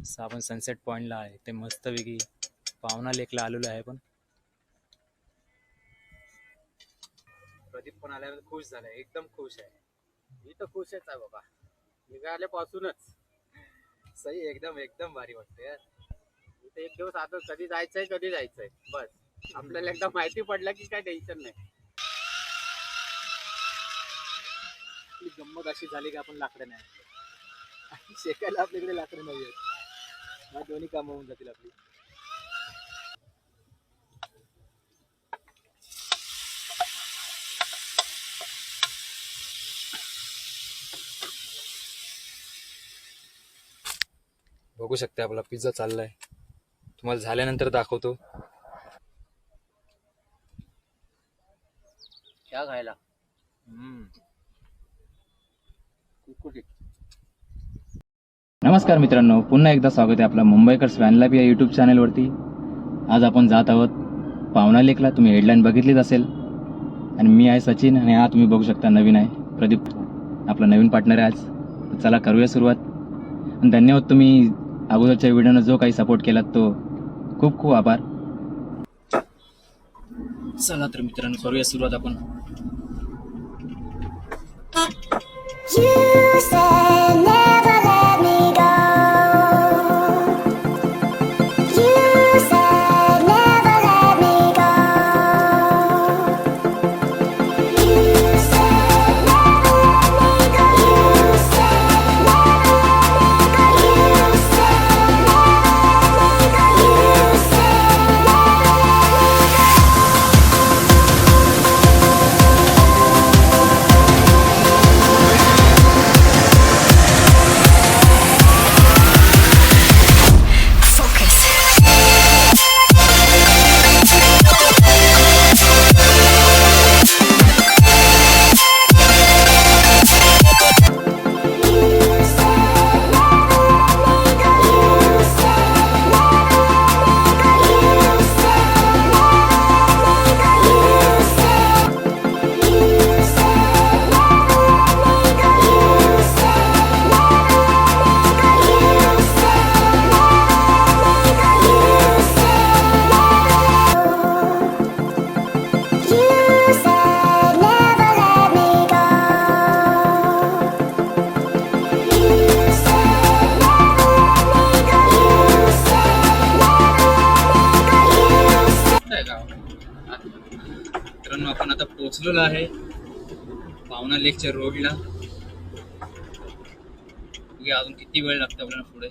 असं आपण सनसेट पॉईंटला आहे ते मस्तपैकी पावना लेकला आलेलो आहे पण प्रदीप पण आल्यावर खुश झालाय एकदम खुश आहे. मी तर खुशच आहे बाबा. निघाल्यापासूनच. सही एकदम एकदम भारी वाटते यार. इथे एक दिवस आता कधी जायचंय कधी जायचंय. बस. आपल्याला एकदा माहिती पडलं की काय टेन्शन नाही. आपली गंमत अशी झाली की आपण लाकडं नाही शेकायला आपल्याकडे लाकडं नाही आहेत हा दोन्ही कामं होऊन जातील आपली. बघू शकते आपला पिझ्झा चाललाय. तुम्हाला झाल्यानंतर दाखवतो. क्या खायला. हम्म. कुकुटी नमस्कार मित्रांनो पुन्हा एकदा स्वागत आहे आपलं मुंबईकर स्वॅनलॅब या यूट्यूब चॅनलवरती आज आपण जात आहोत पावना लेकला. तुम्ही हेडलाईन बघितलीच असेल. आणि मी आहे सचिन आणि हा तुम्ही बघू शकता नवीन आहे प्रदीप आपला नवीन पार्टनर आहे आज. चला करूया सुरुवात. आणि धन्यवाद तुम्ही अगोदरच्या व्हिडिओनं जो काही सपोर्ट केलात तो. खूप खूप आभार. चला तर मित्रांनो करूया सुरुवात आपण. You said पोहोचलेलो आहे. पावना लेकच्या रोडला. अजून किती वेळ लागतो आपल्याला पुढे.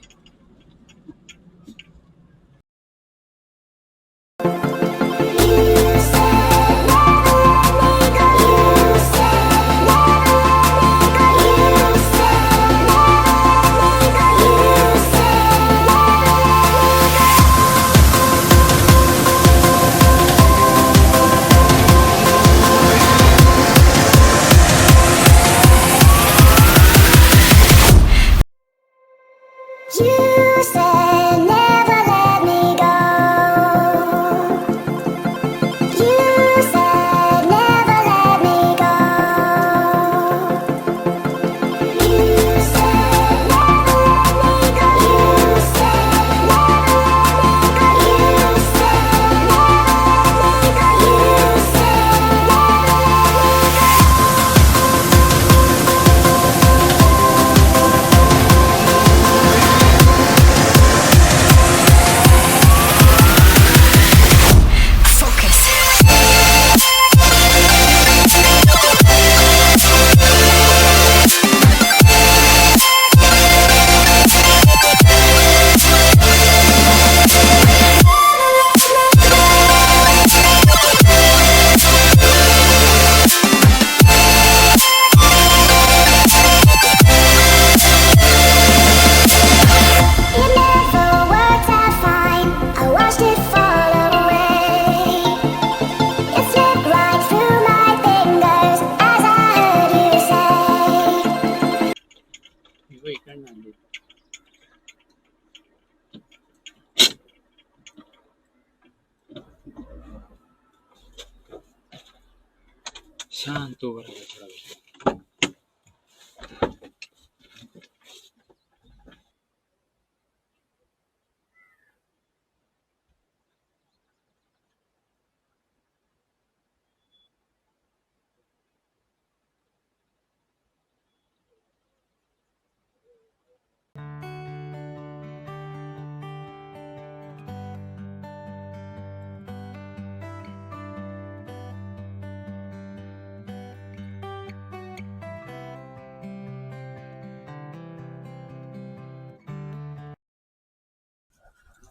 October.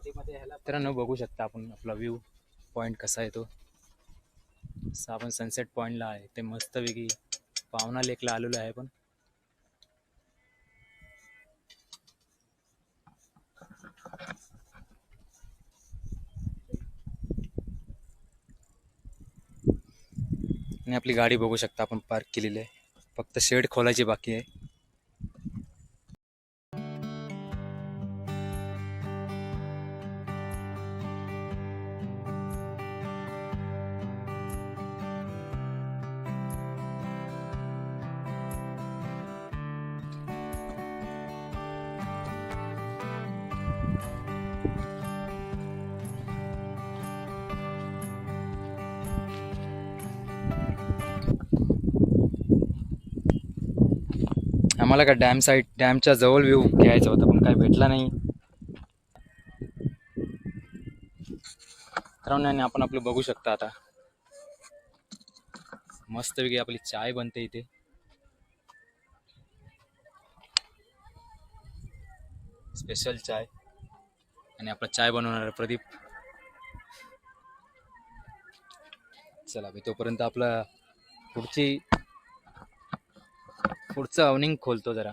मित्रांनो बघू शकता आपण आपला व्ह्यू पॉईंट कसा येतो. असं आपण सनसेट पॉईंटला आहे ते मस्तपैकी पावना लेकला आलेलो आहे पण आणि आपली गाडी बघू शकता आपण पार्क केलेली आहे. फक्त शेड खोलायची बाकी आहे. आम्हाला का डॅम साईड डॅमच्या जवळ व्ह्यू घ्यायचा होता पण काही भेटला नाही. मित्रांनो आणि आपण आपलं बघू शकता आता. मस्तपैकी आपली चाय बनते इथे. स्पेशल चाय. आणि आपला चाय बनवणारा प्रदीप. चला मी तोपर्यंत आपला पुढची पुढचं अवनिंग खोलतो जरा.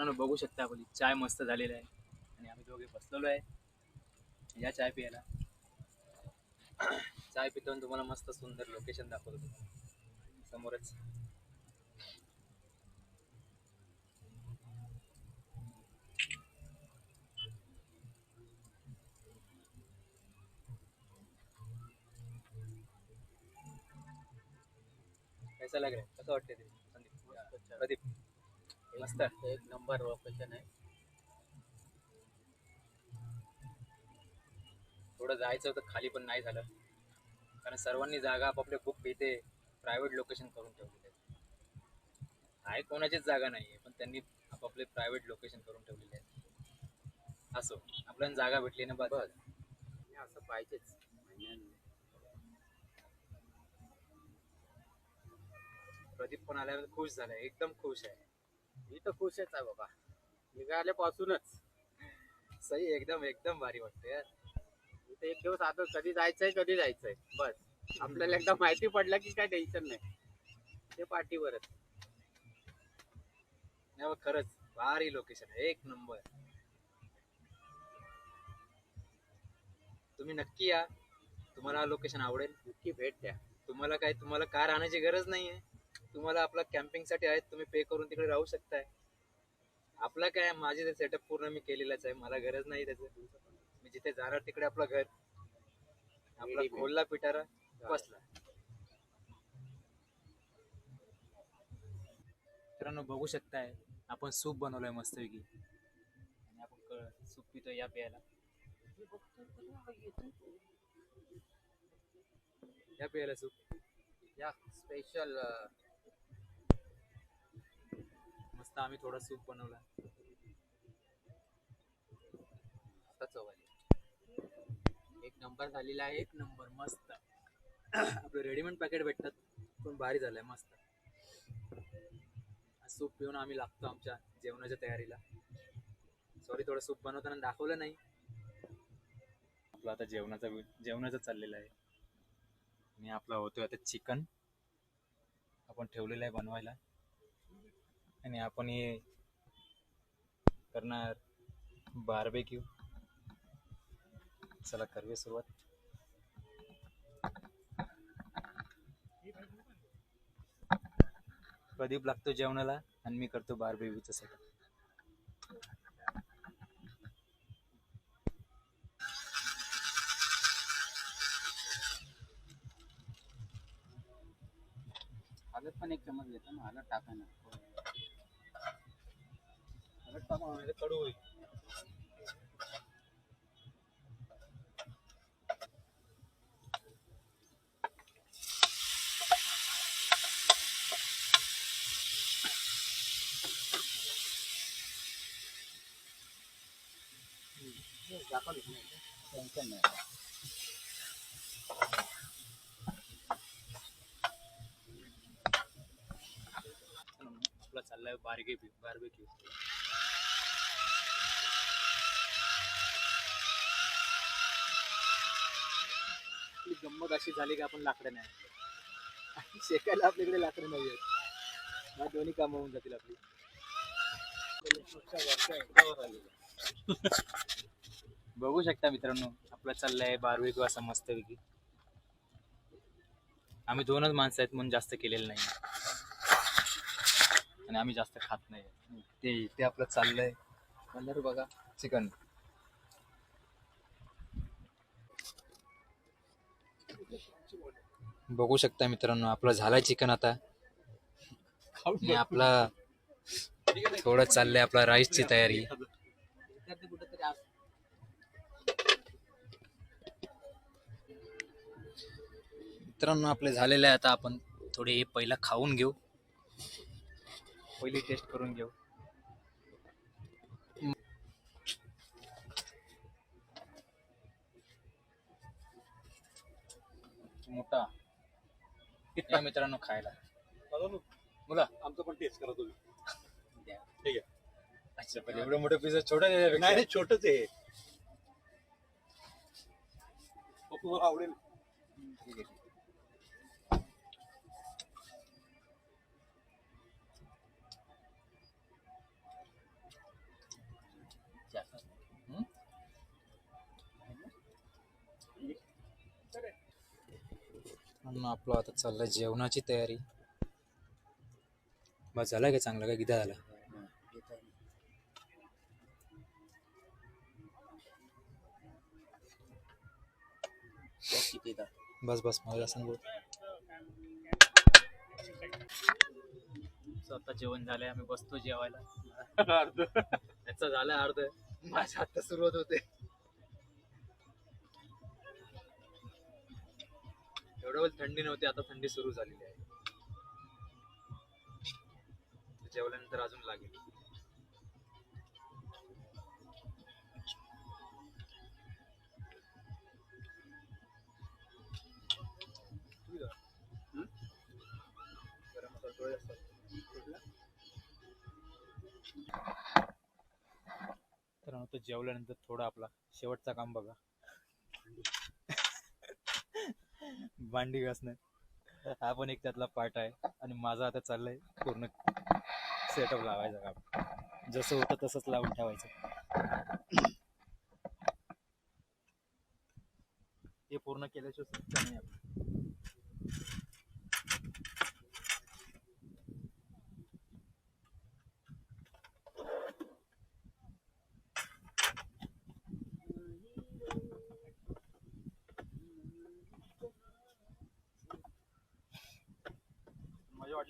मित्रांनो बघू शकता आपली चाय मस्त झालेली आहे. आणि आम्ही दोघे बसलेलो आहे. या चाय प्यायला. चाय पितो तुम्हाला मस्त सुंदर लोकेशन दाखवतो तुम्हाला. समोरच. कैसा लग रहा है? कसं वाटते ते? प्रदीप? मस्त एक नंबर लोकेशन आहे. थोडं जायचं होतं खाली पण नाही झालं. कारण सर्वांनी जागा आपापले खूप इथे प्रायव्हेट लोकेशन करून ठेवलेले आहेत. आहे कोणाचीच जागा नाही आहे पण त्यांनी आपापले प्रायव्हेट लोकेशन करून ठेवलेले आहेत. असो आपल्याला जागा भेटली ना बघ असं पाहिजेच. प्रदीप पण आल्यावर खुश झालाय एकदम खुश आहे. मी तर खुशच आहे बाबा. निघाल्यापासूनच. सही एकदम एकदम भारी वाटते यार इथे एक दिवस आता कधी जायचंय कधी जायचंय. बस. आपल्याला एकदा माहिती पडलं की काय टेन्शन नाही. ते पाठीवरच. नाही खरंच. भारी लोकेशन आहे. एक नंबर. तुम्ही नक्की या. तुम्हाला लोकेशन आवडेल. नक्की भेट द्या. तुम्हाला काय तुम्हाला कार आणायची गरज नाहीये. तुम्हाला आपला कॅम्पिंगसाठी आहेत तुम्ही पे करून तिकडे राहू शकताय. आपला काय माझे ते सेटअप पूर्ण मी केलेलाच आहे मला गरज नाही त्याचं. मी जिथे जाणार तिकडे आपलं घर. आपला. खोलला पिटारा बसला. मित्रांनो बघू शकताय आपण सूप बनवलंय मस्तपैकी. आणि आपण सूप पितो या प्यायला. या प्यायला सूप. या स्पेशल मस्त आम्ही थोडा सूप बनवला. एक नंबर झालेला आहे एक नंबर मस्त. आपलं रेडीमेड पॅकेट भेटतात पण भारी झालंय मस्त. सूप पिऊन आम्ही लागतो आमच्या जेवणाच्या तयारीला. सॉरी थोडं सूप बनवताना दाखवलं नाही. आपलं आता जेवणाचा जेवणाचं चाललेलं आहे. आणि आपला होतोय आता चिकन. आपण ठेवलेलं आहे बनवायला. आणि आपण हे करणार बार्बेक्यू चला करूया सुरुवात. प्रदीप लागतो जेवणाला आणि मी करतो बार्बेक्यूचं सेटअप हळद पण एक चमच घेतो ना हळद टाका ना हळद टाकू ना, कडू होईल. टेन्शन नाही आपला चाललाय बार्बेक्यू. गंमत अशी झाली की आपण लाकडं नाही आणले. शेकायला आपल्याकडे लाकडं नाही आहेत. मग दोन्ही कामं होऊन जातील आपली. बघू शकता मित्रांनो आपलं चाललंय बार्बेक्यू असा मस्तपैकी. आम्ही दोनच माणसं आहेत म्हणून जास्त केलेलं नाही. आणि आम्ही जास्त खात नाही. ते ते आपलं चाललंय. कलर बघा. चिकन. बघू शकता मित्रांनो आपलं झालंय चिकन आता. आणि आपला थोडं चाललंय आपला राईसची तयारी. मित्रांनो आपले झालेले आहे आता आपण थोडे हे पहिला खाऊन घेऊ. पहिली टेस्ट करून घेऊ. मोठा. या मित्रांनो खायला. मुला. आमचं पण टेस्ट करा तुम्ही. ठीक आहे. अच्छा पण एवढं मोठं पिझ्झा छोटा नाही नाही छोटच आहे. तुम्हाला आवडेल हम्म? अन्न आपलं आता चाललंय जेवणाची तयारी. बस झाला का चांगला? का किती झाला? बस बस मला सांग बोल. स्वतः जेवण झालंय आम्ही बसतो जेवायला. त्याचं झालं अर्ध. माझ्या आता सुरुवात होते. एवढं वेळ थंडी नव्हती आता थंडी सुरू झालेली आहे. जेवल्यानंतर अजून लागेल. तर तो जेवल्यानंतर थोडा आपला शेवटचा काम बघा. भांडी घासणं. हा पण एक त्यातला पार्ट आहे आणि माझा आता चाललंय पूर्ण सेटअप लावायचा काम. जसं होतं तसंच लावून ठेवायचं. हे पूर्ण केल्याशिवाय नाही आपण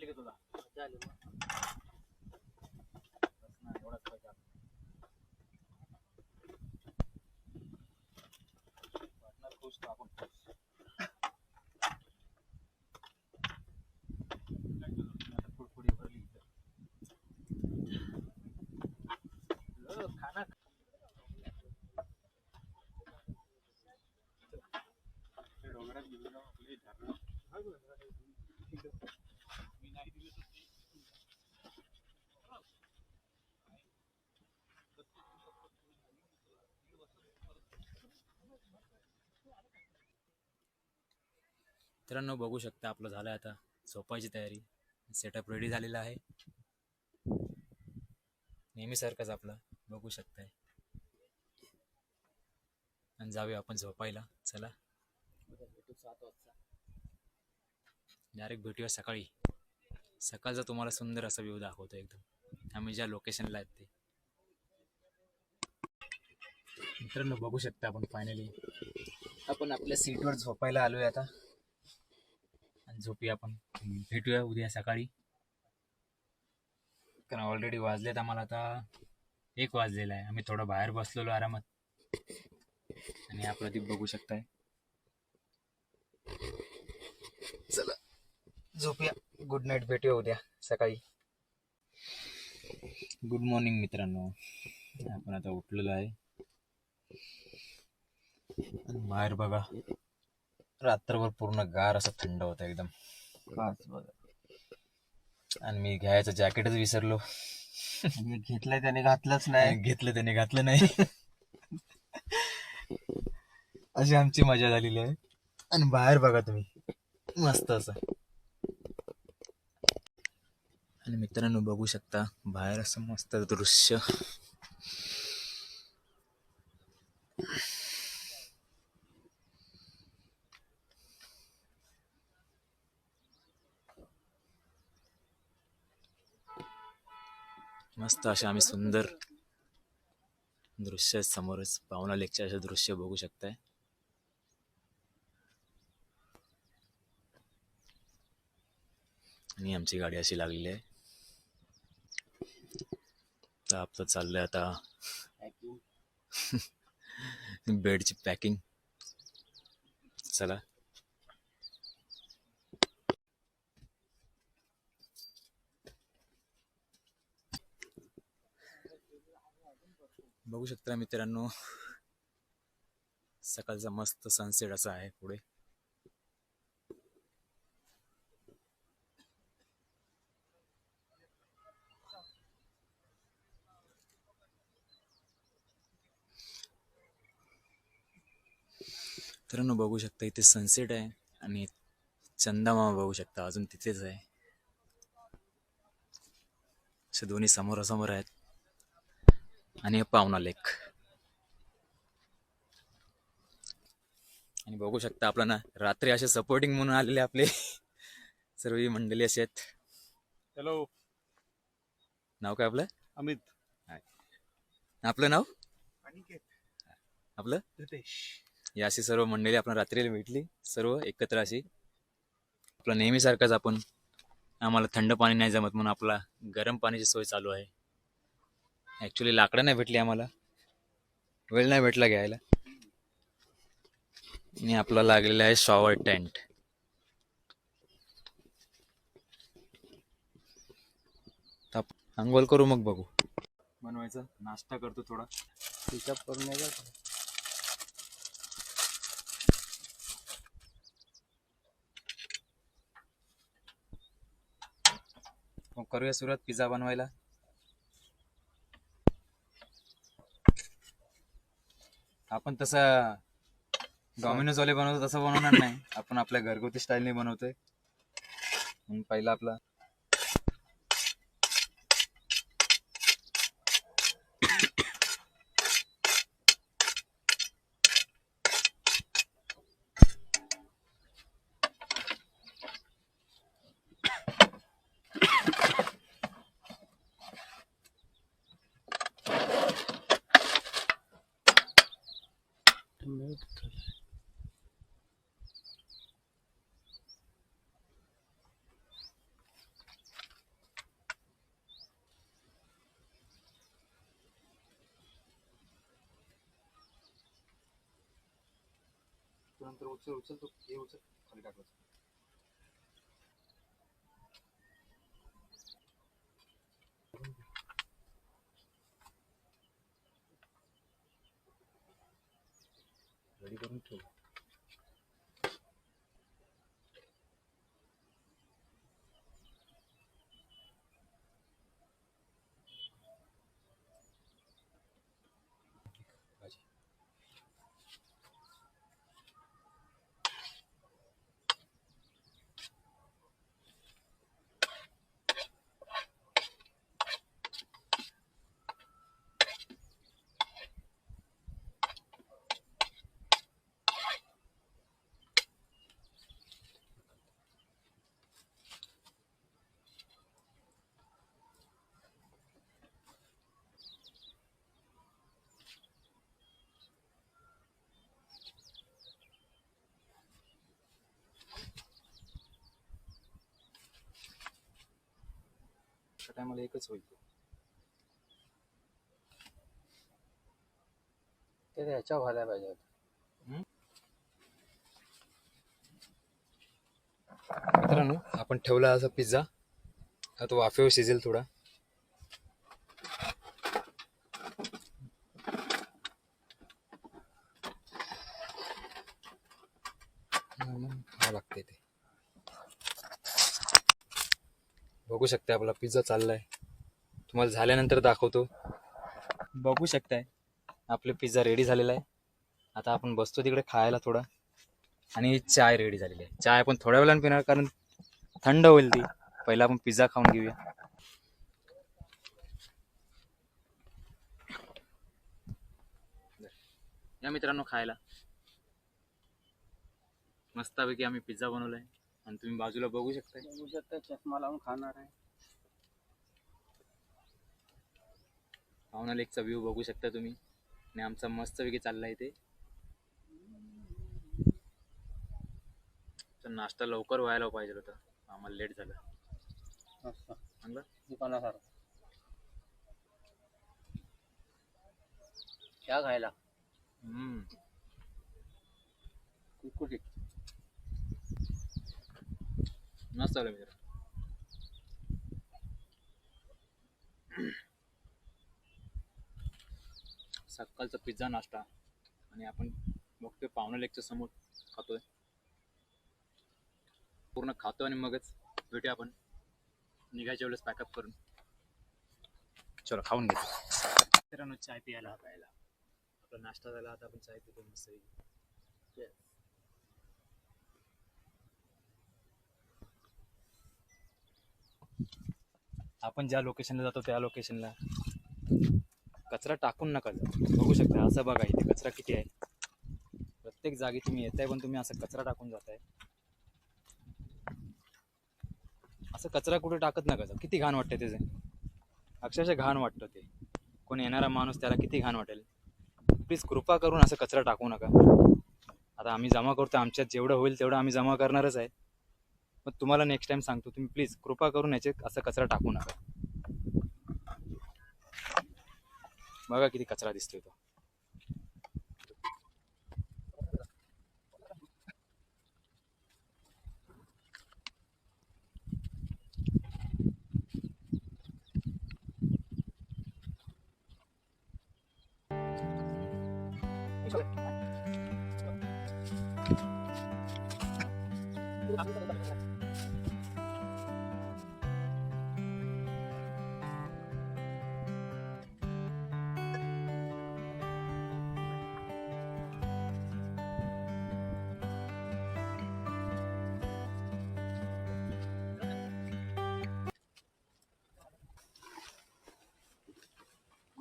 वाटली की तुला चालेल मग. बस ना, एवढाच पाहिजे आपल्याला. वाटणार खुश तर आपण खुश. आता पुढपुढे भरली इथं. लो, खाना मित्रांनो बघू शकता आपलं झालं आता झोपायची तयारी. सेटअप रेडी झालेला आहे. नेहमीसारखंच आपलं बघू शकताय. आणि जाऊया आपण झोपायला. चला. डायरेक्ट भेटूया सकाळी. सकाळचा तुम्हाला सुंदर असा व्ह्यू दाखवतो एकदम. आम्ही ज्या लोकेशनला आहेत ते. मित्रांनो बघू शकता आपण फायनली आपण आपल्या सीटवर झोपायला आलोय आता. झोपूया आपण. भेटूया उद्या सकाळी. कारण ऑलरेडी वाजलेत आम्हाला आता एक वाजलेला आहे. आम्ही थोडं बाहेर बसलेलो आरामात. आणि हा प्रदीप बघू शकताय. चला झोपूया. गुड नाईट भेटूया उद्या सकाळी. गुड मॉर्निंग मित्रांनो. आपण आता उठलेलो आहे. बाहेर बघा. रात्रभर पूर्ण गार असं थंड होतं एकदम. आणि मी घ्यायचं जॅकेटच विसरलो. घेतलंय त्याने घातलंच नाही. घेतलं त्याने घातलं नाही. अशी आमची मजा झालेली आहे. आणि बाहेर बघा तुम्ही. मस्त असं. आणि मित्रांनो बघू शकता बाहेर असं मस्त दृश्य. मस्त असे आम्ही सुंदर दृश्य समोरच. पाहुणा लेकचे असे दृश्य बघू शकताय. आणि आमची गाडी अशी लागलेली आहे. तर आपलं चाललंय आता बेडची पॅकिंग. चला. बघू शकता मित्रांनो. सकाळचा मस्त सनसेट असा आहे पुढे. मित्रांनो बघू शकता इथे सनसेट आहे आणि चंदामामा बघू शकता अजून तिथेच आहे. असे दोन्ही समोरासमोर आहेत. आणि हे पावना लेक आणि बघू शकता आपला ना रात्री असे सपोर्टिंग म्हणून आलेले आपले. सर्व ही मंडळी असे आहेत. हॅलो नाव काय आपलं? अमित. आपलं नाव? अनिकेत. आपलं? रितेश. या अशी सर्व मंडळी आपण रात्रीला भेटली. सर्व एकत्र अशी. आपलं नेहमीसारखंच आपण. आम्हाला थंड पाणी नाही जमत म्हणून आपला गरम पाण्याची सोय चालू आहे. ॲक्च्युली लाकडं नाही भेटली आम्हाला. वेळ नाही भेटला घ्यायला. आणि आपला लागलेला आहे शॉवर टेंट अंघोल करू मग बघू. बनवायचं. नाश्ता करतो थोडा. पिकअप करून मग करूया सुरुवात पिझ्झा बनवायला. आपण तसं डॉमिनोज वाले बनवतो तसं बनवणार नाही. आपण आपल्या घरगुती स्टाईलने बनवतोय. म्हणून पहिला आपला नंतर उचल उचल तो हे उचल खाली टाकलं. रेडी करून ठेव भाजी त्या टायमाला एकच होईल ते. ह्याच्या व्हायला पाहिजे होतं. मित्रांनो आपण ठेवला असा पिझ्झा. हा तो वाफेवर शिजेल थोडा हा लागते ते बघू शकता आपला पिझ्झा चाललाय. तुम्हाला झाल्यानंतर दाखवतो. बघू शकताय. आपले पिझ्झा रेडी झालेला आहे. आता आपण बसतो तिकडे खायला थोडा. आणि चाय रेडी झालेली आहे. चाय आपण थोड्या वेळाने पिणार कारण थंड होईल ती. पहिला आपण पिझ्झा खाऊन घेऊया. या मित्रांनो खायला. मस्तपैकी आम्ही पिझ्झा बनवलाय. आणि तुम्ही बाजूला बघू शकताय. बघू शकता चष्मा लावून खाणार आहे. पाहुणा लेकचा व्ह्यू बघू शकता तुम्ही. आणि आमचा मस्तपैकी चाललाय ते. तर नाश्ता लवकर व्हायला पाहिजे होता. आम्हाला लेट झालं. मस्त चांगलं दुकानासारखं. क्या खायला. हम्म. कुठे मस्त चालू मित्र सकाळचा पिझ्झा नाश्ता. आणि आपण बघतोय पाहुणा लेकच्या समोर खातोय. पूर्ण खातो आणि मगच भेटूया आपण. निघायच्या वेळेस पॅकअप करून. चलो खाऊन घे. मित्रांनो चाय पियाला प्यायला. आपला नाश्ता झाला आता आपण चाय पितो मस्त आपण ज्या लोकेशनला जातो त्या लोकेशनला कचरा टाकून नका जाऊ. बघू शकता असं बघा इथे कचरा किती आहे. प्रत्येक जागी तुम्ही येत आहे पण तुम्ही असं कचरा टाकून जाताय. असं कचरा कुठे टाकत नका जाऊ. किती घाण वाटते त्याचे. अक्षरशः घाण वाटतं ते. कोणी येणारा माणूस त्याला किती घाण वाटेल. प्लीज कृपा करून असं कचरा टाकू नका. आता आम्ही जमा करतो आमच्यात जेवढं होईल तेवढं आम्ही जमा करणारच आहे. पण तुम्हाला नेक्स्ट टाइम सांगतो तुम्ही प्लीज कृपा करून याचे असं कचरा टाकू नका. बघा किती कचरा दिसतोय तो.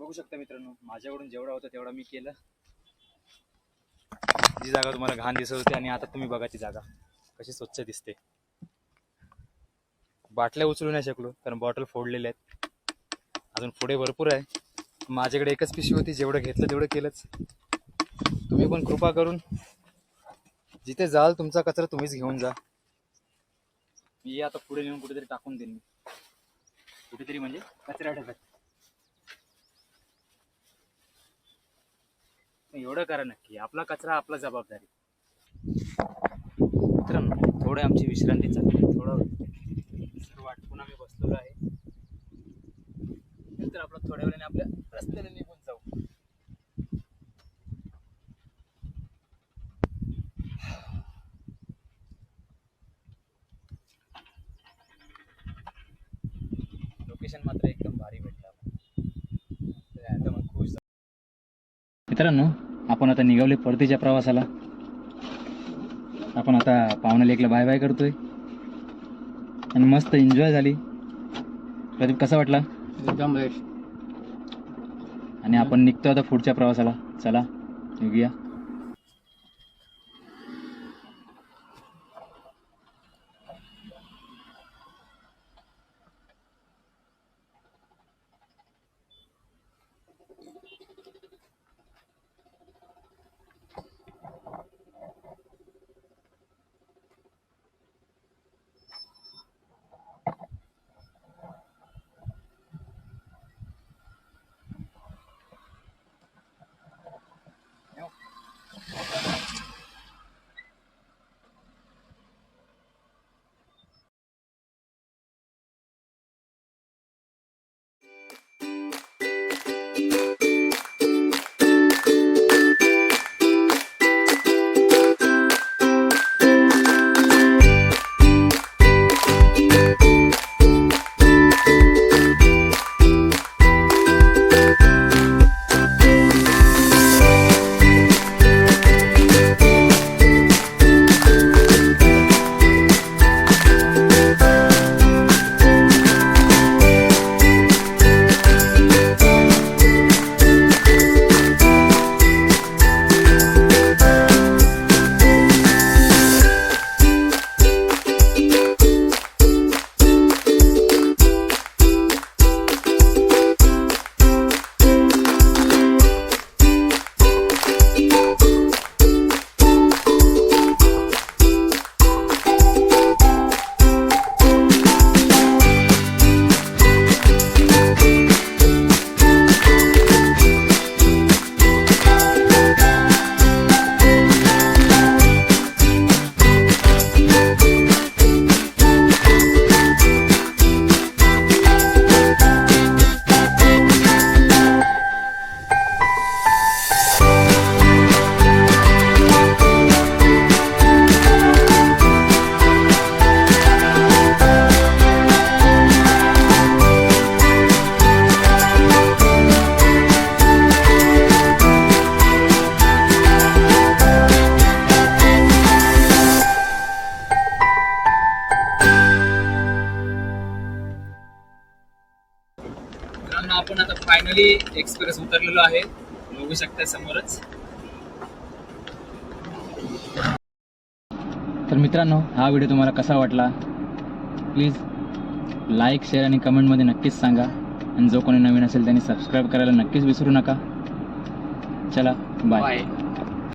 बघू शकता मित्रांनो. माझ्याकडून जेवढा होता तेवढा मी केलं. जी जागा तुम्हाला घाण दिसत होती आणि आता तुम्ही बघा ती जागा. कशी स्वच्छ दिसते. बाटल्या उचलू नाही शकलो कारण बॉटल फोडलेल्या आहेत. अजून पुढे भरपूर आहे. माझ्याकडे एकच पिशवी होती जेवढं घेतलं तेवढं केलंच. तुम्ही पण कृपा करून जिथे जाल तुमचा कचरा तुम्हीच घेऊन जा. मी आता पुढे नेऊन कुठेतरी टाकून देईन मी. कुठेतरी म्हणजे कचरा टाकत एवढं करा नक्की. आपला कचरा आपला जबाबदारी. मित्रांनो थोडं आमची विश्रांती चालली थोडं सर्व आटपून आम्ही बसलेलो आहे. नंतर आपण थोड्या वेळाने आपल्या रस्त्याने निघून जाऊ. लोकेशन मात्र एकदम भारी भेटलं. मित्रांनो आपण आता निघावले परतीच्या प्रवासाला. आपण आता पावणे लेकला बाय बाय करतोय. आणि मस्त एन्जॉय झाली. प्रदीप कसा वाटला? एकदम आणि आपण निघतो आता पुढच्या प्रवासाला. चला निघूया. मित्रांनो हा व्हिडिओ तुम्हाला कसा वाटला? प्लीज लाईक शेअर आणि कमेंटमध्ये नक्कीच सांगा. आणि जो कोणी नवीन असेल त्यांनी सबस्क्राईब करायला नक्कीच विसरू नका. चला बाय बाय